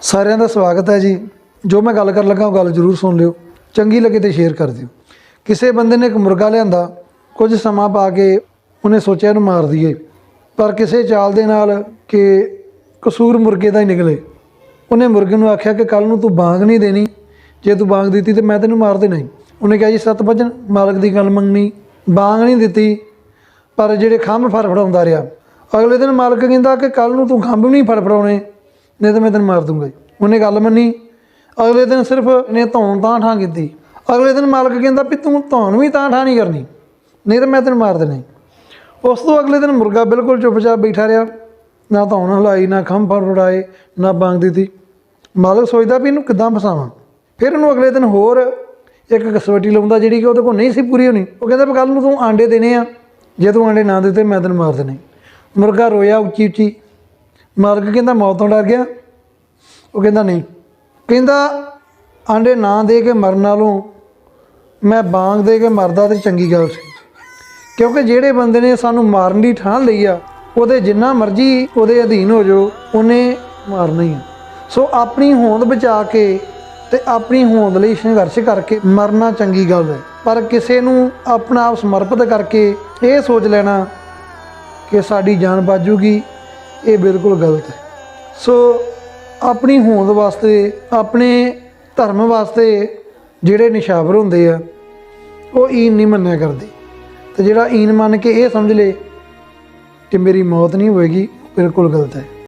ਸਾਰਿਆਂ ਦਾ ਸਵਾਗਤ ਹੈ ਜੀ। ਜੋ ਮੈਂ ਗੱਲ ਕਰਨ ਲੱਗਾ ਉਹ ਗੱਲ ਜ਼ਰੂਰ ਸੁਣ ਲਿਓ। ਚੰਗੀ ਲੱਗੇ ਤੇ ਸ਼ੇਅਰ ਕਰ ਦਿਓ। ਕਿਸੇ ਬੰਦੇ ਨੇ ਇੱਕ ਮੁਰਗਾ ਲਿਆਂਦਾ, ਕੁਝ ਸਮਾਂ ਪਾ ਕੇ ਉਹਨੇ ਸੋਚਿਆ ਇਹਨੂੰ ਮਾਰ ਦਈਏ। ਪਰ ਕਿਸੇ ਚਾਲ ਦੇ ਨਾਲ ਕਿ ਕਸੂਰ ਮੁਰਗੇ ਦਾ ਹੀ ਨਿਕਲੇ। ਉਹਨੇ ਮੁਰਗੇ ਨੂੰ ਆਖਿਆ ਕਿ ਕੱਲ ਨੂੰ ਤੂੰ ਬਾਂਗ ਨਹੀਂ ਦੇਣੀ। ਜੇ ਤੂੰ ਬਾਂਗ ਦਿੱਤੀ ਤੇ ਮੈਂ ਤੈਨੂੰ ਮਾਰ ਦੇਣਾ ਹੀ। ਉਹਨੇ ਕਿਹਾ ਜੀ, ਸੱਤ ਵਜਨ ਮਾਲਕ ਦੀ ਗੱਲ ਮੰਗਣੀ। ਬਾਂਗ ਨਹੀਂ ਦਿੱਤੀ, ਪਰ ਜਿਹੜੇ ਖੰਭ ਫੜਫੜਾਉਂਦਾ ਰਿਹਾ। ਅਗਲੇ ਦਿਨ ਮਾਲਕ ਕਹਿੰਦਾ ਕਿ ਕੱਲ ਨੂੰ ਤੂੰ ਖੰਭ ਵੀ ਨਹੀਂ ਫੜਫੜਾਉਣੇ। ਨਹੀਂ ਤਾਂ ਮੈਂ ਤੈਨੂੰ ਮਾਰ ਦੂੰਗਾ ਜੀ। ਉਹਨੇ ਗੱਲ ਮੰਨੀ। ਅਗਲੇ ਦਿਨ ਸਿਰਫ ਇਹਨੇ ਧੌਣ ਤਾਂ ਠਾਂ ਕੀਤੀ। ਅਗਲੇ ਦਿਨ ਮਾਲਕ ਕਹਿੰਦਾ ਵੀ ਤੂੰ ਧੌਣ ਵੀ ਤਾਂ ਠਾਂ ਨਹੀਂ ਕਰਨੀ। ਨਹੀਂ ਤਾਂ ਮੈਂ ਤੈਨੂੰ ਮਾਰ ਦੇਣਾ ਉਸ ਤੋਂ ਅਗਲੇ ਦਿਨ ਮੁਰਗਾ ਬਿਲਕੁਲ ਚੁੱਪਚਾਪ ਬੈਠਾ ਰਿਹਾ। ਨਾ ਧੌਣ ਹਲਾਈ, ਨਾ ਖੰਭ ਫੜਫੜਾਏ ਨਾ ਬਾਂਗ ਦਿੱਤੀ। ਮਾਲਕ ਸੋਚਦਾ ਵੀ ਇਹਨੂੰ ਕਿੱਦਾਂ ਫਸਾਵਾਂ। ਫਿਰ ਉਹਨੂੰ ਅਗਲੇ ਦਿਨ ਹੋਰ ਇੱਕ ਕਸਵੱਟੀ ਲਾਉਂਦਾ ਜਿਹੜੀ ਕਿ ਉਹਦੇ ਕੋਲ ਨਹੀਂ ਸੀ ਪੂਰੀ ਹੋਣੀ। ਉਹ ਕਹਿੰਦਾ ਵੀ ਕੱਲ ਨੂੰ ਤੂੰ ਆਂਡੇ ਦੇਣੇ ਆ। ਜੇ ਤੂੰ ਆਂਡੇ ਨਾ ਦਿੱਤੇ, ਮੈਂ ਤੈਨੂੰ ਮਾਰ ਦੇਣੇ। ਮੁਰਗਾ ਰੋਇਆ ਉੱਚੀ ਉੱਚੀ ਮਾਲਕ ਕਹਿੰਦਾ, ਮੌਤ ਤੋਂ ਡਰ ਗਿਆ? ਉਹ ਕਹਿੰਦਾ, ਨਹੀਂ। ਕਹਿੰਦਾ, ਆਂਡੇ ਨਾ ਦੇ ਕੇ ਮਰਨ ਨਾਲੋਂ ਮੈਂ ਬਾਂਗ ਦੇ ਕੇ ਮਰਦਾ ਤੇ ਚੰਗੀ ਗੱਲ ਸੀ। ਕਿਉਂਕਿ ਜਿਹੜੇ ਬੰਦੇ ਨੇ ਸਾਨੂੰ ਮਾਰਨ ਦੀ ਠਾਣ ਲਈ ਆ, ਉਹਦੇ ਜਿੰਨਾ ਮਰਜ਼ੀ ਉਹਦੇ ਅਧੀਨ ਹੋ ਜਾਓ, ਉਹਨੇ ਮਾਰਨਾ ਹੀ ਆ। ਸੋ ਆਪਣੀ ਹੋਂਦ ਬਚਾ ਕੇ ਤੇ ਆਪਣੀ ਹੋਂਦ ਲਈ ਸੰਘਰਸ਼ ਕਰਕੇ ਮਰਨਾ ਚੰਗੀ ਗੱਲ ਹੈ। ਪਰ ਕਿਸੇ ਨੂੰ ਆਪਣਾ ਆਪ ਸਮਰਪਿਤ ਕਰਕੇ ਇਹ ਸੋਚ ਲੈਣਾ ਕਿ ਸਾਡੀ ਜਾਨ ਬਾਜੂਗੀ ਇਹ ਬਿਲਕੁਲ ਗਲਤ ਹੈ। ਸੋ ਆਪਣੀ ਹੋਂਦ ਵਾਸਤੇ, ਆਪਣੇ ਧਰਮ ਵਾਸਤੇ ਜਿਹੜੇ ਨਿਸ਼ਾਵਰ ਹੁੰਦੇ ਆ, ਉਹ ਈਨ ਨਹੀਂ ਮੰਨਿਆ ਕਰਦੇ। ਤੇ ਜਿਹੜਾ ਈਨ ਮੰਨ ਕੇ ਇਹ ਸਮਝ ਲੇ ਕਿ ਮੇਰੀ ਮੌਤ ਨਹੀਂ ਹੋਏਗੀ ਬਿਲਕੁਲ ਗਲਤ ਹੈ।